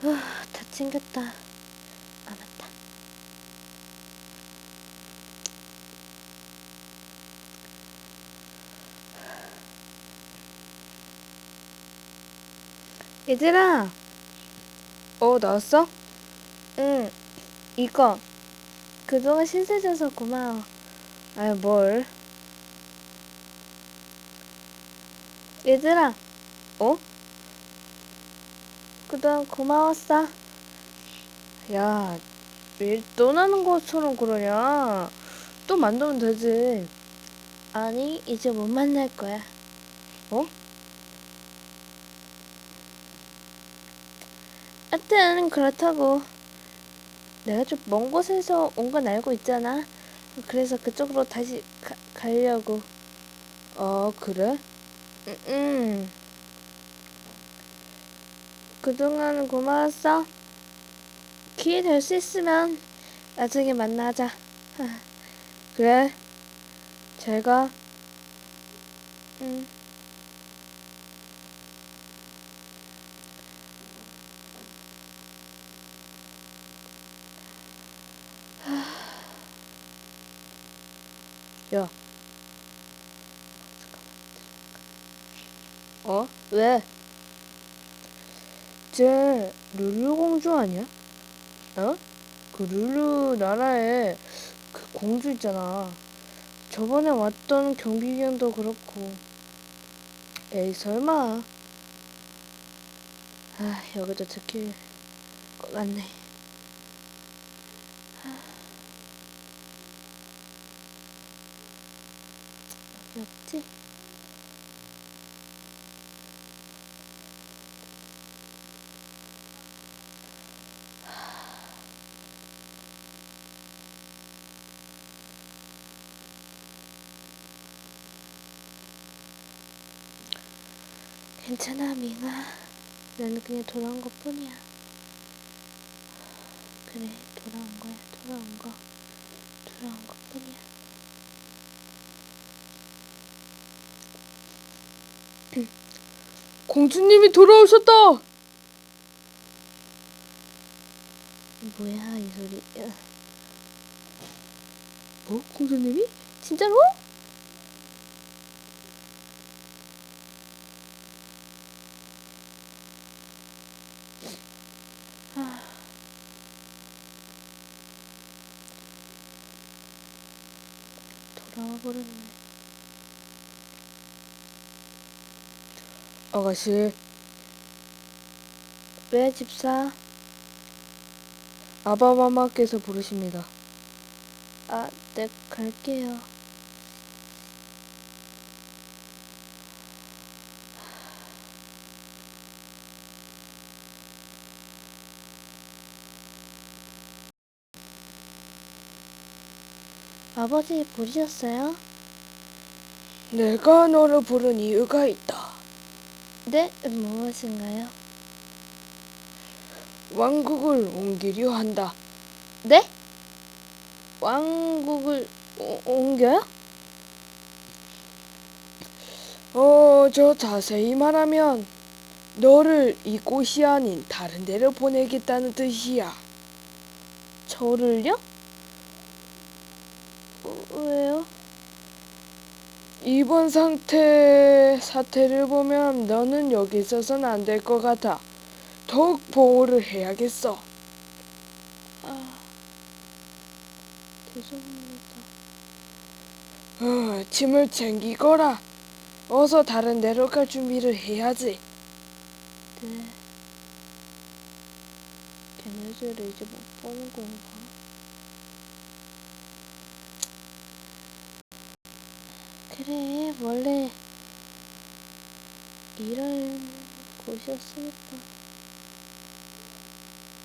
후, 다 챙겼다. 아, 맞다. 얘들아! 어, 나왔어? 응, 이거. 그동안 신세줘서 고마워. 아유, 뭘. 얘들아! 어? 그동안 고마웠어. 야, 왜 떠나는 것처럼 그러냐? 또 만나면 되지. 아니, 이제 못 만날 거야. 어? 하여튼 그렇다고. 내가 좀 먼 곳에서 온 건 알고 있잖아. 그래서 그쪽으로 다시 가, 가려고. 어, 그래? 응, 응. 그동안 고마웠어. 기회 될 수 있으면 나중에 만나자. 그래. 잘 가. 응. 야. 어? 왜? 쟤 룰루 공주 아니야? 어? 그 룰루 나라에 그 공주 있잖아. 저번에 왔던 경비견도 그렇고. 에이 설마. 아 여기도 들킬 것 같네. 아. 여기 없지? 괜찮아, 밍아. 나는 그냥 돌아온 것 뿐이야. 그래, 돌아온 거야, 돌아온 거. 돌아온 것 뿐이야. 공주님이 돌아오셨다. 뭐야, 이 소리. 야, 뭐? 공주님이? 진짜로? 돌아와 버렸네. 아가씨, 왜 집사? 아바마마께서 부르십니다. 아, 네, 갈게요. 아버지 부르셨어요? 내가 너를 부른 이유가 있다. 네, 무엇인가요? 왕국을 옮기려 한다. 네? 왕국을 오- 옮겨요? 어, 저 자세히 말하면 너를 이곳이 아닌 다른 데로 보내겠다는 뜻이야. 저를요? 어, 왜요? 이번 상태 사태를 보면 너는 여기 있어서는 안 될 것 같아. 더욱 보호를 해야겠어. 아, 죄송합니다. 어, 짐을 챙기거라. 어서 다른 데로 갈 준비를 해야지. 네. 걔네들을 이제 못 보는 건가? 그래, 원래 이런 곳이었으니까.